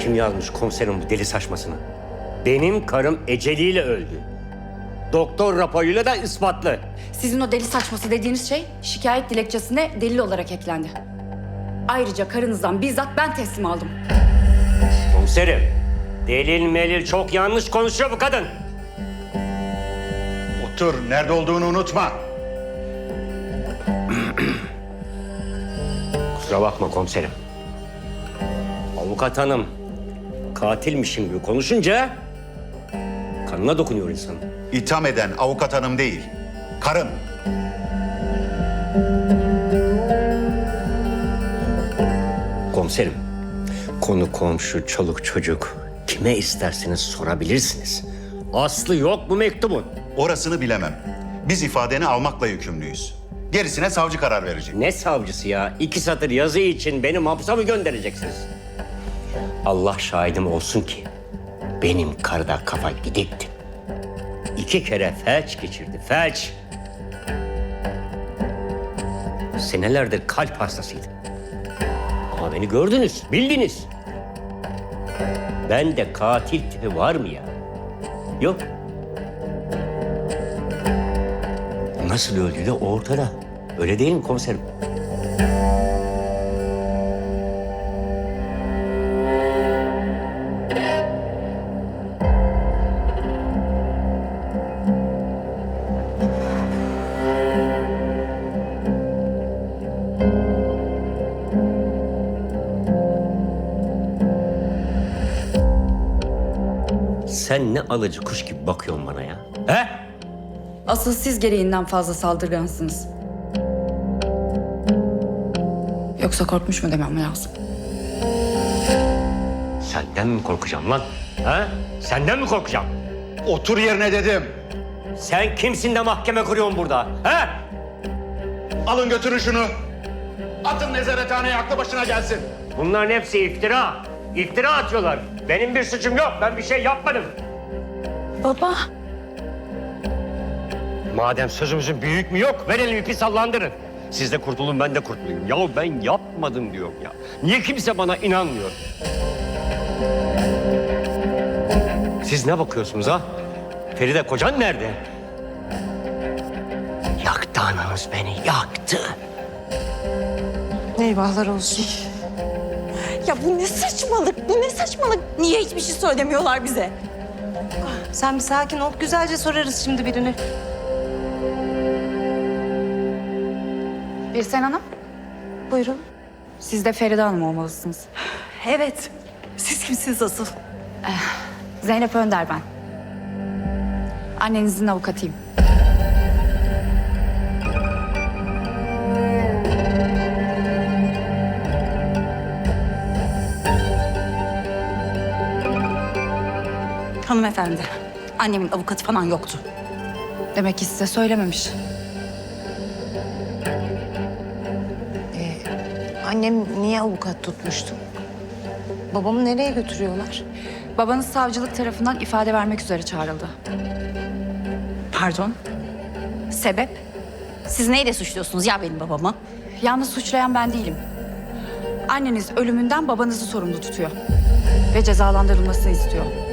Kim yazmış komiserin bu deli saçmasını? Benim karım eceliyle öldü. Doktor raporuyla da ispatlı. Sizin o deli saçması dediğiniz şey şikayet dilekçesine delil olarak eklendi. Ayrıca karınızdan bizzat ben teslim aldım. Komiserim, delil melil çok yanlış konuşuyor bu kadın. Otur, nerede olduğunu unutma. Kusura bakma komiserim. Avukat hanım, katilmişim gibi konuşunca kanına dokunuyor insan. İtham eden avukat hanım değil, karın. Komiserim, konu komşu, çoluk çocuk kime isterseniz sorabilirsiniz. Aslı yok bu mektubun. Orasını bilemem. Biz ifadeni almakla yükümlüyüz. Gerisine savcı karar verecek. Ne savcısı ya? İki satır yazı için beni hapse mı göndereceksiniz? Allah şahidim olsun ki benim karda kafa gidikti. İki kere felç geçirdi, felç. Senelerdir kalp hastasıydı. Ama beni gördünüz, bildiniz. Ben de katil tipi var mı ya? Yok. Nasıl öldüğü de ortada. Öyle değil mi komiserim? Sen ne alıcı kuş gibi bakıyorsun bana ya? He? Asıl siz gereğinden fazla saldırgansınız. Yoksa korkmuş mu demem lazım? Senden mi korkacağım lan? Ha? Senden mi korkacağım? Otur yerine dedim. Sen kimsin de mahkeme kuruyorsun burada? Ha? Alın götürün şunu. Atın nezarethaneye aklı başına gelsin. Bunların hepsi iftira. İftira atıyorlar. Benim bir suçum yok. Ben bir şey yapmadım. Baba. Madem sözümüzün büyük mü yok, verelim ipi sallandırın. Siz de kurtulun, ben de kurtulayım. Yahu ben yapmadım diyorum ya. Niye kimse bana inanmıyor? Siz ne bakıyorsunuz ha? Feride kocan nerede? Yaktı ananız beni, yaktı. Eyvahlar olsun. Ya bu ne saçmalık, bu ne saçmalık. Niye hiçbir şey söylemiyorlar bize? Sen bir sakin ol. Güzelce sorarız şimdi birini. Birsen Hanım, Buyurun. siz de Feride Hanım olmalısınız. Evet. Siz kimsiniz asıl? Zeynep Önder ben. Annenizin avukatıyım. Hanımefendi. Annemin avukatı falan yoktu. Demek ki size söylememiş. Annem niye avukat tutmuştu? Babamı nereye götürüyorlar? Babanız savcılık tarafından ifade vermek üzere çağrıldı. Pardon. Sebep? Siz neyle suçluyorsunuz ya benim babamı? Yalnız suçlayan ben değilim. Anneniz ölümünden babanızı sorumlu tutuyor. Ve cezalandırılmasını istiyor.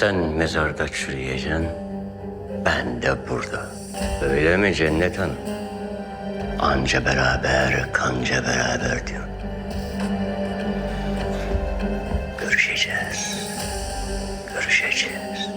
Sen mezarda çürüyeceksin, ben de burada. Öyle mi Cennet Hanım? Anca beraber, kanca beraber diyor. Görüşeceğiz, görüşeceğiz.